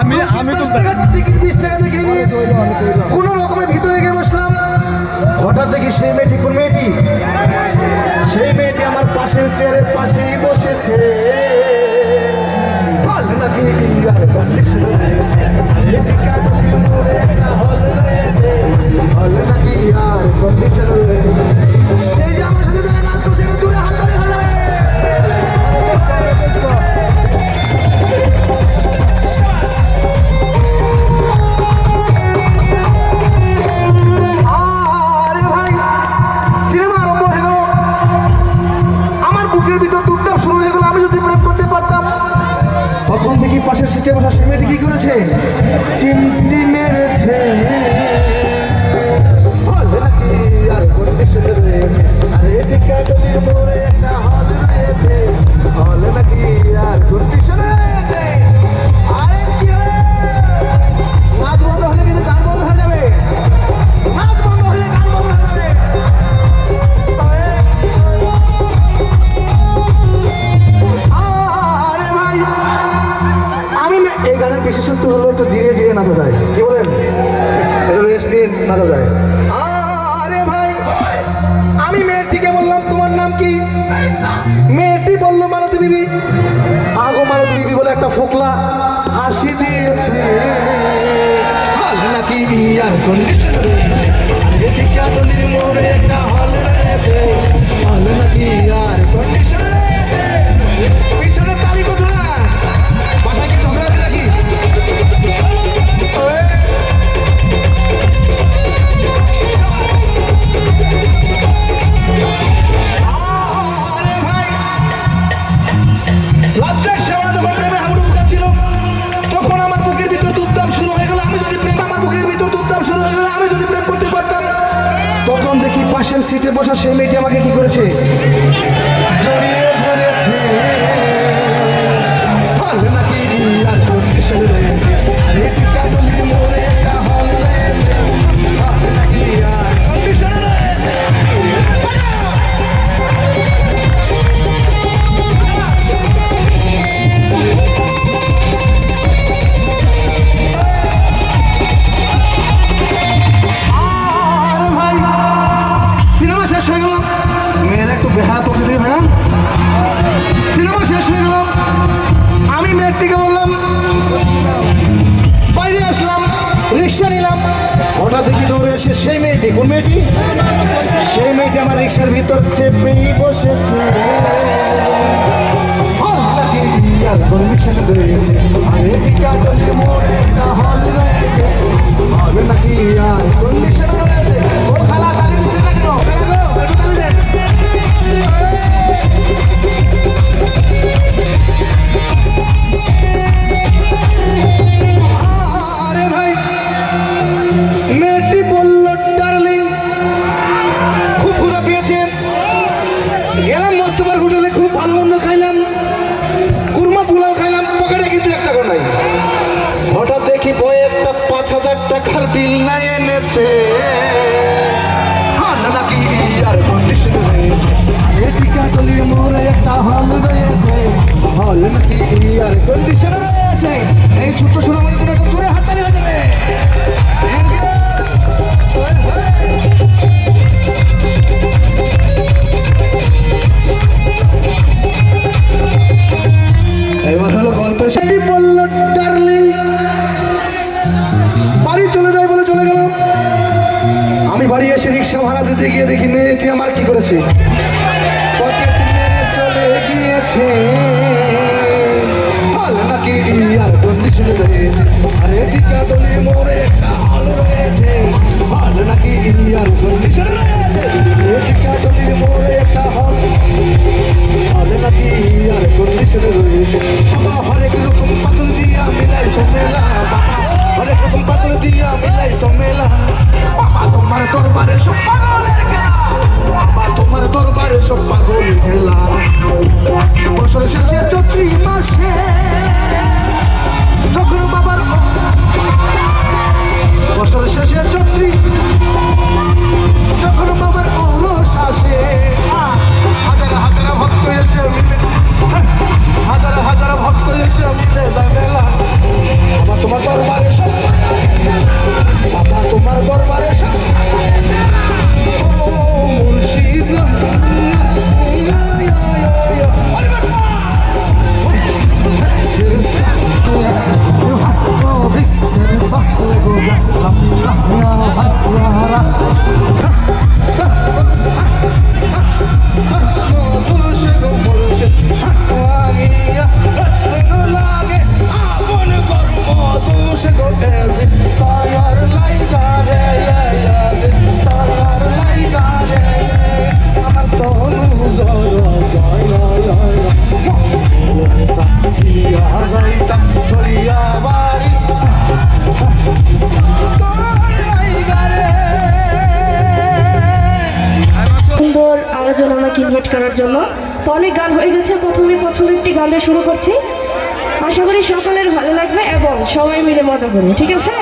আমি আমি তো কোনো রকমে ভিতরে গিয়ে বসলাম। হঠাৎ দেখি সেই মেয়েটি সেই মেয়েটি চেয়ারের পাশেই বসেছে। ভালো নাকি ইয়ার কন্ডিশন সিটে বসা সিমেন্ট কি করেছে? চিমটি মেরেছে। গানের বিশেষত্ব হলো একটু জিরে জিরে নাচা যায়। কি বলেন? একটু রেস্ট নিয়ে নাচা যায়। আরে ভাই, আমি মেয়েটিকে বললাম, তোমার নাম কি? মেয়েটি বলল, মালতী বিবি। আগো মালতী বিবি বলে একটা ফোকলা হাসি দিয়েছে। নাকি ইয়ার কন্ডিশন সিটে বসা সেই মেয়েটি আমাকে কি করেছে? জড়িয়ে হঠাৎ দেখি দৌড়ে এসে সেই মেয়েটি কোন মেয়েটি। সেই মেয়েটি আমার রিক্সার ভিতর চেপে বসেছে। কি আর নাকি আর কন্ডিশন নাই এনেছে। হল নাকি আর কন্ডিশন রয়েছে এটি কাটলির মোড়ে একটা হল রয়েছে। হল নাকি আর কন্ডিশন রয়েছে। এই ছোট্ট সোনামণির তুমি একটু কন্ডিশনে রয়েছে। বাবা, হরেক রকম পাগল দিয়া মিলাই সমেলা। বাবা, হরেক রকম পাগল দিয়া মিলাই সমেলা। বাবা, তোমার দরবারে সব পাগলের খেলা। বাবা, তোমার দরবারে সব পাগল খেলা। বছর শেষে চৌত্রিশ মাসে যখন বাবার বছর শেষে চৌত্রিশ তো অনেক গান হয়ে গেছে। প্রথমে পছন্দ একটি গান দিয়ে শুরু করছি। আশা করি সকলের ভালো লাগবে এবং সবাই মিলে মজা করব, ঠিক আছে?